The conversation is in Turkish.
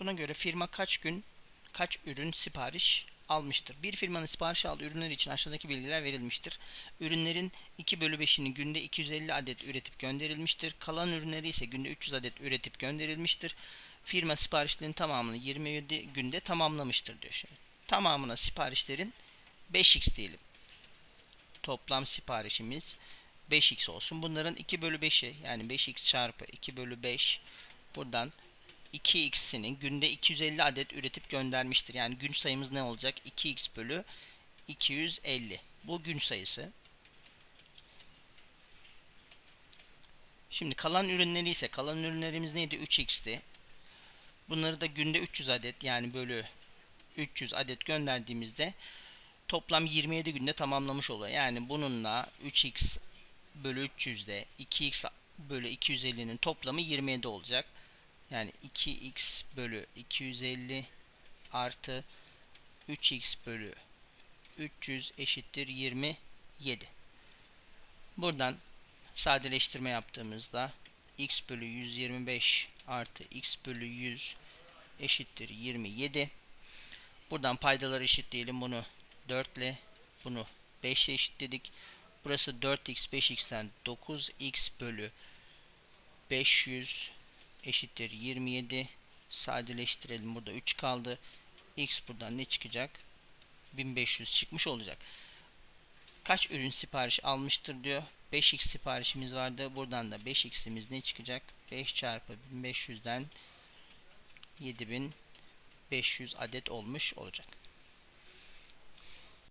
Buna göre firma kaç gün kaç ürün sipariş almıştır? Bir firmanın sipariş aldığı ürünler için aşağıdaki bilgiler verilmiştir. Ürünlerin 2 bölü 5'ini günde 250 adet üretip gönderilmiştir. Kalan ürünleri ise günde 300 adet üretip gönderilmiştir. Firma siparişlerin tamamını 27 günde tamamlamıştır diyor. Şimdi tamamına siparişlerin 5x diyelim. Toplam siparişimiz 5x olsun. Bunların 2 bölü 5'i yani 5x çarpı 2 bölü 5 buradan 2x'inin günde 250 adet üretip göndermiştir. Yani gün sayımız ne olacak? 2x bölü 250. Bu gün sayısı. Şimdi kalan ürünleri ise kalan ürünlerimiz neydi? 3x'ti. Bunları da günde 300 adet yani bölü 300 adet gönderdiğimizde toplam 27 günde tamamlamış oluyor. Yani bununla 3x bölü 300'de 2x bölü 250'nin toplamı 27 olacak. Yani 2x bölü 250 artı 3x bölü 300 eşittir 27. Buradan sadeleştirme yaptığımızda x bölü 125 artı x bölü 100 eşittir 27. Buradan paydaları eşitleyelim. Bunu 4 ile bunu 5 ile eşitledik. Burası 4x 5x'ten 9x bölü 500 eşittir 27. Sadeleştirelim. Burada 3 kaldı. X buradan ne çıkacak? 1500 çıkmış olacak. Kaç ürün sipariş almıştır diyor. 5x siparişimiz vardı. Buradan da 5x'imiz ne çıkacak? 5 çarpı 1500'den 7500 adet olmuş olacak.